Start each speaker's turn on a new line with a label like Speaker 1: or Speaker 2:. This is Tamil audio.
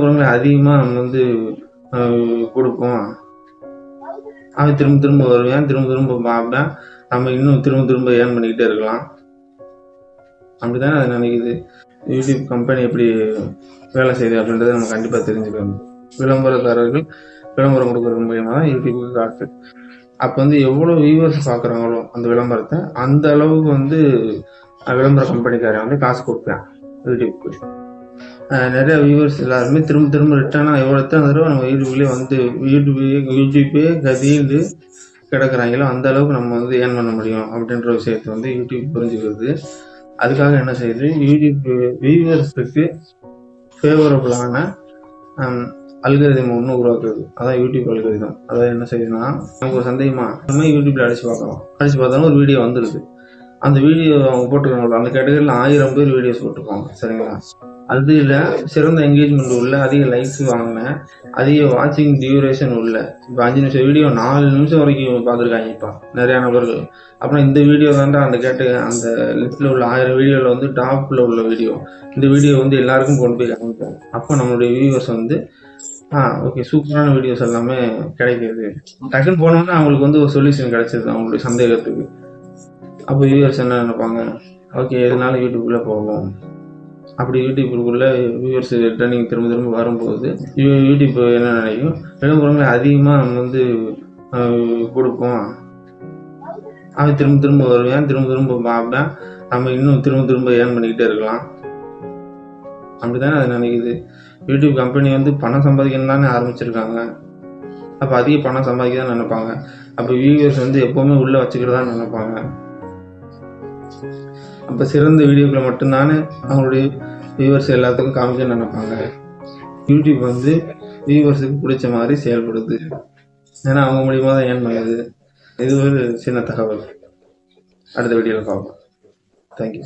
Speaker 1: விளம்பரங்களை அதிகமாக நம்ம வந்து கொடுப்போம். அவன் திரும்ப திரும்ப வருவேன் திரும்ப திரும்ப பார்ப்பேன் நம்ம இன்னும் திரும்ப திரும்ப ஏர்ன் பண்ணிக்கிட்டே இருக்கலாம். அப்படிதானே அது நினைக்குது? யூடியூப் கம்பெனி எப்படி வேலை செய்யுது அப்படின்றத நம்ம கண்டிப்பாக தெரிஞ்சுக்கணும். விளம்பரதாரர்கள் விளம்பரம் கொடுக்கறது மூலியமா தான் யூடியூபுக்கு காசு. அப்போ வந்து எவ்வளோ வியூவர்ஸ் பார்க்குறாங்களோ அந்த விளம்பரத்தை அந்த அளவுக்கு வந்து விளம்பர கம்பெனிக்காரன் வந்து காசு கொடுப்பேன் யூடியூப்க்கு நிறைய வியூவர்ஸ் எல்லாருமே திரும்ப திரும்ப ரிட்டர்னாக எவ்வளோ எத்தனை தடவை நம்ம யூடியூப்லேயே வந்து யூடியூபே யூடியூப்பே கதின்னு கிடக்குறாங்களோ அந்த அளவுக்கு நம்ம வந்து ஏர்ன் பண்ண முடியும் அப்படின்ற விஷயத்தை வந்து யூடியூப் புரிஞ்சுக்கிறது. அதுக்காக என்ன செய்யுது? யூடியூப் வியூவர்ஸுக்கு ஃபேவரபுளான அல்கரிதம் ஒன்று உருவாக்குறது அதான் யூடியூப் அல்கரிதம் அதாவது என்ன செய்யுதுன்னா நமக்கு ஒரு சந்தேகமா நம்ம யூடியூப்ல அடிச்சு பார்க்கலாம். அடிச்சு பார்த்தாலும் ஒரு வீடியோ வந்துடுது அந்த வீடியோ அவங்க போட்டிருக்காங்களோ? அந்த கேட்டகரியில் ஆயிரம் பேர் வீடியோஸ் போட்டிருக்காங்க சரிங்களா? அது இல்லை சிறந்த என்கேஜ்மெண்ட் உள்ள அதிக லைக்ஸ் வாங்கினேன் அதிக வாட்சிங் டியூரேஷன் உள்ள இப்போ அஞ்சு நிமிஷம் வீடியோ நாலு நிமிஷம் வரைக்கும் பார்த்துருக்காங்க இப்போ நிறையா நபர்கள். அப்புறம் இந்த வீடியோ தான்டா அந்த கேட்டு அந்த லிஸ்ட்டில் உள்ள ஆயிரம் வீடியோவில் வந்து டாப்பில் உள்ள வீடியோ இந்த வீடியோ வந்து எல்லாருக்கும் கொண்டு போய் காமிப்போம் அப்போ நம்மளுடைய வியூவர்ஸ் வந்து ஆ ஓகே சூப்பரான வீடியோஸ் எல்லாமே கிடைக்கிது டக்குன்னு போனோம்னா அவங்களுக்கு வந்து ஒரு சொல்யூஷன் கிடைச்சிது அவங்களுடைய சந்தேகத்துக்கு. அப்போ வியூவர்ஸ் என்ன நினைப்பாங்க? ஓகே எதனால யூடியூப்பில் போவோம். அப்படி யூடியூப்புக்குள்ளே வியூவர்ஸ் ரிட்டர்னிங் திரும்ப திரும்ப வரும்போது யூ- யூடியூப் என்ன நினைக்கும்? விளம்பரங்களை அதிகமாக நம்ம வந்து கொடுப்போம். அவன் திரும்ப திரும்ப வருவேன் திரும்ப திரும்ப பார்ப்பேன். நம்ம இன்னும் திரும்ப திரும்ப ஏர்ன் பண்ணிக்கிட்டே இருக்கலாம். அப்படிதானே அது நினைக்குது. யூடியூப் கம்பெனி வந்து பணம் சம்பாதிக்கணும் தானே ஆரம்பிச்சிருக்காங்க. அப்போ அதிக பணம் சம்பாதிக்க தான் நினைப்பாங்க. அப்போ வியூவர்ஸ் வந்து எப்போவுமே உள்ளே வச்சுக்கிட்டு தான் நினைப்பாங்க. அப்போ சிறந்த வீடியோக்களை மட்டும்தானே அவங்களுடைய வியூவர்ஸ் எல்லாத்துக்கும் காமிக்க நினைப்பாங்க. யூடியூப் வந்து வியூவர்ஸுக்கு பிடிச்ச மாதிரி செயல்படுது. ஏன்னா அவங்க மூலியமாக தான் ஏன் பண்ணுது. இது ஒரு சின்ன தகவல். அடுத்த வீடியோவில் பார்ப்போம். தேங்க்யூ